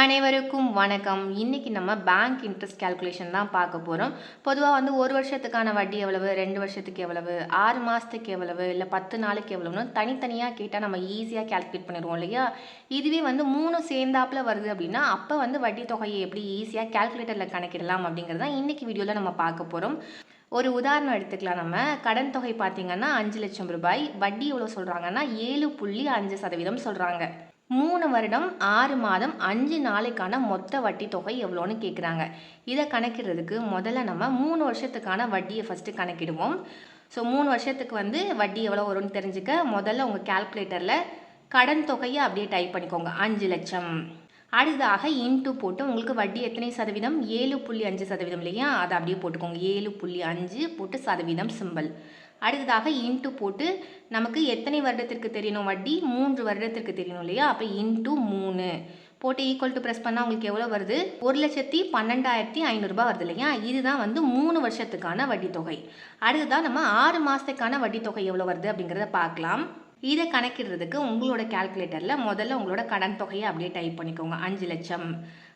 அனைவருக்கும் வணக்கம். இன்றைக்கி நம்ம பேங்க் இன்ட்ரெஸ்ட் கேல்குலேஷன் தான் பார்க்க போகிறோம் பொதுவாக வந்து ஒரு வருஷத்துக்கான வட்டி எவ்வளவு ரெண்டு வருஷத்துக்கு எவ்வளவு ஆறு மாதத்துக்கு எவ்வளவு இல்லை பத்து நாளைக்கு எவ்வளவுன்னு தனித்தனியாக கேட்டால் நம்ம ஈஸியாக கேல்குலேட் பண்ணிடுவோம் இல்லையா? இதுவே வந்து மூணு சேர்ந்தாப்புல வருது அப்படின்னா அப்போ வந்து வட்டி தொகையை எப்படி ஈஸியாக கேல்குலேட்டரில் கணக்கிடலாம் அப்படிங்கிறது தான் இன்றைக்கி வீடியோவில் நம்ம பார்க்க போகிறோம் ஒரு உதாரணம் எடுத்துக்கலாம் நம்ம. கடன் தொகை பார்த்திங்கன்னா அஞ்சு லட்சம் ரூபாய். வட்டி எவ்வளோ சொல்கிறாங்கன்னா ஏழு புள்ளி அஞ்சு சதவீதம் சொல்கிறாங்க மூணு வருடம் ஆறு மாதம் அஞ்சு நாளைக்கான மொத்த வட்டி தொகை எவ்வளோன்னு கேட்குறாங்க இதை கணக்கிடுறதுக்கு முதல்ல நம்ம மூணு வருஷத்துக்கான வட்டியை ஃபஸ்ட்டு கணக்கிடுவோம். ஸோ மூணு வருஷத்துக்கு வந்து வட்டி எவ்வளோ வரும்னு தெரிஞ்சுக்க முதல்ல உங்கள் கால்குலேட்டரில் கடன் தொகையை அப்படியே டைப் பண்ணிக்கோங்க. அஞ்சு லட்சம். அடுத்ததாக இன்ட்டு போட்டு உங்களுக்கு வட்டி எத்தனை சதவீதம்? ஏழு புள்ளி அஞ்சு சதவீதம் இல்லையா? அதை அப்படியே போட்டுக்கோங்க. ஏழு புள்ளி அஞ்சு போட்டு சதவீதம் சிம்பல் அடுத்ததாக இன்ட்டு போட்டு நமக்கு எத்தனை வருடத்திற்கு தெரியணும் வட்டி? மூன்று வருடத்திற்கு தெரியணும் இல்லையா? அப்போ இன்ட்டு மூணு. போட்டு ஈக்குவல் டு ப்ரெஸ் பண்ணால் உங்களுக்கு எவ்வளோ வருது? ஒரு லட்சத்தி பன்னெண்டாயிரத்தி ஐநூறுரூபா வருது இல்லையா? இதுதான் வந்து மூணு வருஷத்துக்கான வட்டி தொகை அடுத்ததான் நம்ம ஆறு மாதத்துக்கான வட்டித்தொகை தொகை எவ்வளோ வருது அப்படிங்கிறத பார்க்கலாம். இதை கணக்கிடுறதுக்கு உங்களோட கால்குலேட்டரில் முதல்ல உங்களோட கடன் தொகையை அப்படியே டைப் பண்ணிக்கோங்க. அஞ்சு லட்சம்.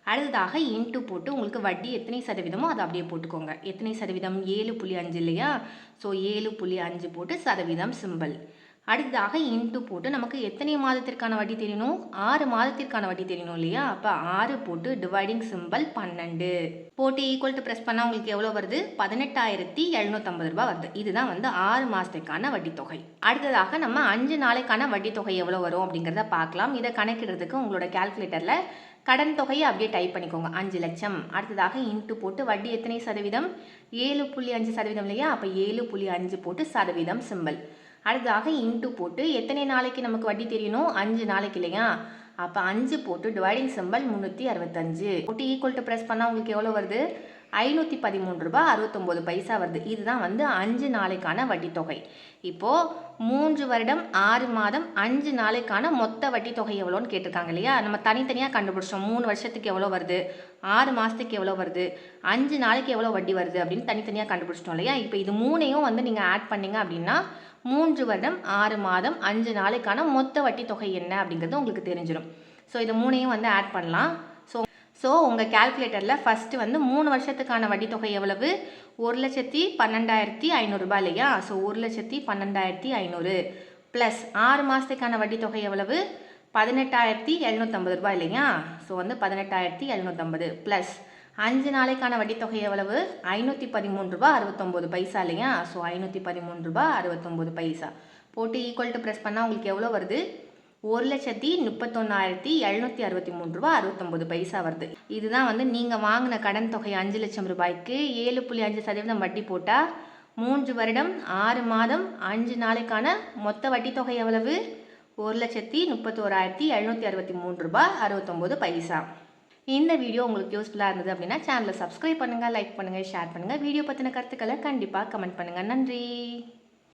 அடுத்ததாக இன்ட்டு போட்டு உங்களுக்கு வட்டி எத்தனை சதவீதமோ அதை அப்படியே போட்டுக்கோங்க. எத்தனை சதவீதம்? ஏழு புள்ளி அஞ்சு இல்லையா? ஸோ ஏழு புள்ளி அஞ்சு போட்டு சதவீதம் சிம்பல் அடுத்ததாக இன்ட்டு போட்டு நமக்கு எத்தனை மாதத்திற்கான வட்டி தெரியணும்? ஆறு மாதத்திற்கான வட்டி தெரியணும் இல்லையா? அப்போ ஆறு போட்டு டிவைடிங் சிம்பல் பன்னெண்டு. போட்டு ஈக்குவல் டு ப்ரெஸ் பண்ணால் உங்களுக்கு எவ்வளோ வருது? பதினெட்டாயிரத்தி எழுநூற்றம்பது ரூபாய் வருது. இதுதான் வந்து ஆறு மாதத்துக்கான வட்டி தொகை அடுத்ததாக நம்ம அஞ்சு நாளைக்கான வட்டி தொகை எவ்வளோ வரும் அப்படிங்கிறத பார்க்கலாம். இதை கணக்கிடுறதுக்கு உங்களோட கால்குலேட்டரில் கடன் தொகையை அப்படியே டைப் பண்ணிக்கோங்க. அஞ்சு லட்சம். அடுத்ததாக இன்ட்டு போட்டு வட்டி எத்தனை சதவீதம்? ஏழு புள்ளி அஞ்சு சதவீதம் இல்லையா? அப்போ ஏழு புள்ளி அஞ்சு போட்டு சதவீதம் சிம்பல் அடுத்ததாக இன்ட்டு போட்டு எத்தனை நாளைக்கு நமக்கு வட்டி தெரியணும்? அஞ்சு நாளைக்கு இல்லையா? அப்போ அஞ்சு போட்டு டிவைடிங் சிம்பல் முந்நூற்றி அறுபத்தஞ்சு. போட்டு ஈக்குவல் டு ப்ரெஸ் பண்ணால் உங்களுக்கு எவ்வளோ வருது? ஐநூற்றி பதிமூணு ரூபாய் அறுபத்தொம்போது பைசா வருது. இதுதான் வந்து அஞ்சு நாளைக்கான வட்டித்தொகை. தொகை இப்போது மூன்று வருடம் ஆறு மாதம் அஞ்சு நாளைக்கான மொத்த வட்டித்தொகை தொகை எவ்வளோன்னு கேட்டிருக்காங்க இல்லையா? நம்ம தனித்தனியாக கண்டுபிடிச்சோம். மூணு வருஷத்துக்கு எவ்வளோ வருது? ஆறு மாதத்துக்கு எவ்வளோ வருது? அஞ்சு நாளைக்கு எவ்வளோ வட்டி வருது அப்படின்னு தனித்தனியாக கண்டுபிடிச்சிட்டோம் இல்லையா? இப்போ இது மூணையும் வந்து நீங்கள் ஆட் பண்ணீங்க அப்படின்னா மூன்று வருடம் ஆறு மாதம் அஞ்சு நாளைக்கான மொத்த வட்டி தொகை என்ன அப்படிங்கிறது உங்களுக்கு தெரிஞ்சிடும் ஸோ இது மூணையும் வந்து ஆட் பண்ணலாம். ஸோ உங்கள் கால்குலேட்டரில் ஃபஸ்ட்டு வந்து மூணு வருஷத்துக்கான வட்டித்தொகை தொகை எவ்வளவு? ஒரு லட்சத்தி பன்னெண்டாயிரத்தி ஐநூறுரூபா இல்லையா? ஸோ ஒரு லட்சத்தி பன்னெண்டாயிரத்தி ஐநூறு. ப்ளஸ் ஆறு மாதத்துக்கான வட்டித்தொகை தொகை எவ்வளவு? பதினெட்டாயிரத்தி எழுநூற்றம்பது ரூபாய் இல்லையா? ஸோ வந்து பதினெட்டாயிரத்தி எழுநூற்றம்பது ப்ளஸ் அஞ்சு நாளைக்கான வட்டி தொகை எவ்வளவு? ஐநூற்றி பதிமூணு ரூபா அறுபத்தொம்போது பைசா இல்லையா? ஸோ ஐநூற்றி பதிமூணு ரூபா அறுபத்தொம்போது பைசா. போட்டு ஈக்குவல் டு ப்ரெஸ் பண்ணால் உங்களுக்கு எவ்வளோ வருது? ஒரு லட்சத்தி முப்பத்தொன்னாயிரத்தி எழுநூற்றி அறுபத்தி மூணு ரூபா அறுபத்தொம்போது பைசா வருது. இதுதான் வந்து நீங்கள் வாங்கின கடன் தொகை அஞ்சு லட்சம் ரூபாய்க்கு ஏழு புள்ளி அஞ்சு சதவீதம் வட்டி போட்டால் மூன்று வருடம் ஆறு மாதம் அஞ்சு நாளைக்கான மொத்த வட்டி தொகை எவ்வளவு? ஒரு லட்சத்தி முப்பத்தோராயிரத்தி எழுநூற்றி அறுபத்தி மூணு ரூபா அறுபத்தொம்போது பைசா. இந்த வீடியோ உங்களுக்கு யூஸ்ஃபுல்லாக இருந்தது அப்படின்னா சேனலை சப்ஸ்கிரைப் பண்ணுங்கள் லைக் பண்ணுங்கள் ஷேர் பண்ணுங்கள் வீடியோ பற்றின கருத்துக்களை கண்டிப்பாக கமெண்ட் பண்ணுங்கள் நன்றி.